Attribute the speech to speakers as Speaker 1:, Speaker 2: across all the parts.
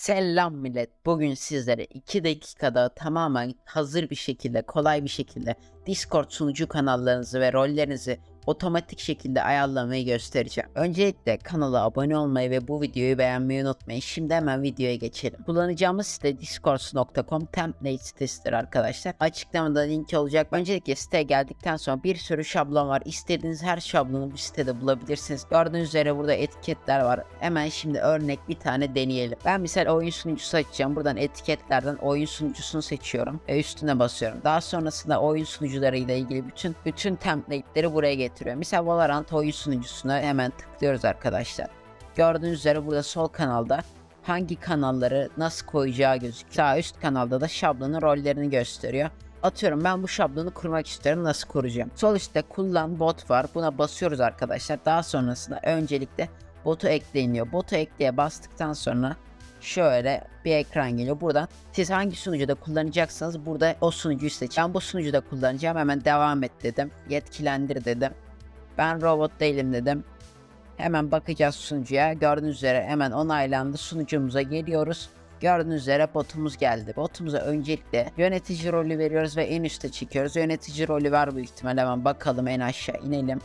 Speaker 1: Selam millet. Bugün sizlere 2 dakikada tamamen hazır bir şekilde, kolay bir şekilde Discord sunucu kanallarınızı ve rollerinizi otomatik şekilde ayarlamayı göstereceğim. Öncelikle kanala abone olmayı ve bu videoyu beğenmeyi unutmayın. Şimdi hemen videoya geçelim. Kullanacağımız site discord.com template sitesidir arkadaşlar. Açıklamada link olacak. Öncelikle siteye geldikten sonra bir sürü şablon var. İstediğiniz her şablonu bu sitede bulabilirsiniz. Gördüğünüz üzere burada etiketler var. Hemen şimdi örnek bir tane deneyelim. Ben misal oyun sunucusu açacağım. Buradan etiketlerden oyun sunucusunu seçiyorum ve üstüne basıyorum. Daha sonrasında oyun sunucuları ile ilgili bütün bütün template'leri buraya getiriyor. Mesela Valorant oyun sunucusuna hemen tıklıyoruz arkadaşlar. Gördüğünüz üzere burada sol kanalda hangi kanalları nasıl koyacağı gözüküyor. Sağ üst kanalda da şablonun rollerini gösteriyor. Atıyorum ben bu şablonu kurmak istiyorum nasıl kuracağım. Sol üstte kullan bot var buna basıyoruz arkadaşlar. Daha sonrasında öncelikle botu ekleniyor. Botu ekleye bastıktan sonra şöyle bir ekran geliyor. Buradan siz hangi sunucuda kullanacaksanız burada o sunucuyu seçin. Ben bu sunucuda kullanacağım. Hemen devam et dedim. Yetkilendir dedim. Ben robot değilim dedim. Hemen bakacağız sunucuya. Gördüğünüz üzere hemen onaylandı. Sunucumuza geliyoruz. Gördüğünüz üzere botumuz geldi. Botumuza öncelikle yönetici rolü veriyoruz ve en üste çekiyoruz. Yönetici rolü var büyük ihtimal. Hemen bakalım en aşağı inelim.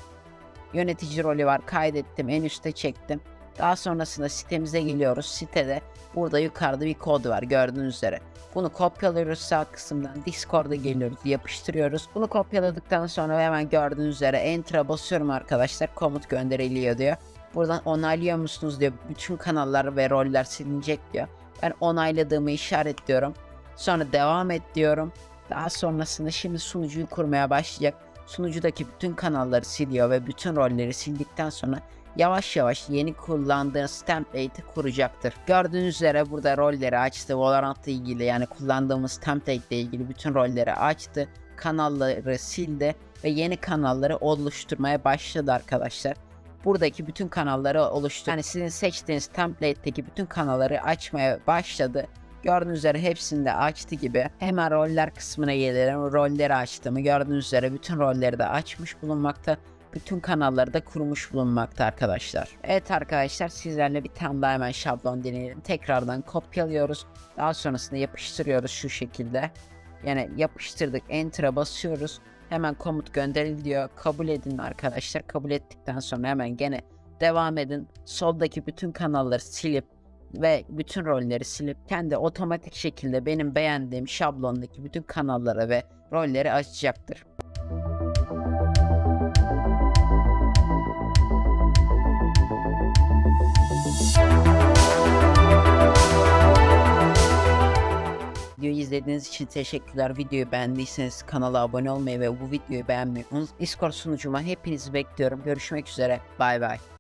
Speaker 1: Yönetici rolü var. Kaydettim. En üste çektim. Daha sonrasında sitemize geliyoruz. Sitede burada yukarıda bir kod var gördüğünüz üzere. Bunu kopyalıyoruz sağ kısımdan Discord'a geliyoruz yapıştırıyoruz. Bunu kopyaladıktan sonra hemen gördüğünüz üzere Enter'a basıyorum arkadaşlar. Komut gönderiliyor diyor. Buradan onaylıyor musunuz diyor. Bütün kanallar ve roller silinecek diyor. Ben onayladığımı işaretliyorum. Sonra devam et diyorum. Daha sonrasında şimdi sunucuyu kurmaya başlayacak. Sunucudaki bütün kanalları siliyor ve bütün rolleri sildikten sonra yavaş yavaş yeni kullandığınız template'i kuracaktır. Gördüğünüz üzere burada rolleri açtı. Valorant'la ilgili yani kullandığımız template ile ilgili bütün rolleri açtı. Kanalları sildi ve yeni kanalları oluşturmaya başladı arkadaşlar. Buradaki bütün kanalları oluşturdu. Yani sizin seçtiğiniz template'teki bütün kanalları açmaya başladı. Gördüğünüz üzere hepsini de açtı gibi. Hemen roller kısmına gelelim. Rolleri açtığımı gördüğünüz üzere bütün rolleri de açmış bulunmakta bütün kanalları da kurmuş bulunmakta arkadaşlar. Evet arkadaşlar sizlerle bir tane daha hemen şablon deneyelim. Tekrardan kopyalıyoruz. Daha sonrasında yapıştırıyoruz şu şekilde. Yani yapıştırdık enter'a basıyoruz. Hemen komut gönderil diyor. Kabul edin arkadaşlar. Kabul ettikten sonra hemen gene devam edin. Soldaki bütün kanalları silip ve bütün rolleri silip kendi otomatik şekilde benim beğendiğim şablondaki bütün kanallara ve rolleri açacaktır. Videoyu izlediğiniz için teşekkürler. Videoyu beğendiyseniz kanala abone olmayı ve bu videoyu beğenmeyi unutmayın. Discord sunucuma hepinizi bekliyorum. Görüşmek üzere. Bay bay.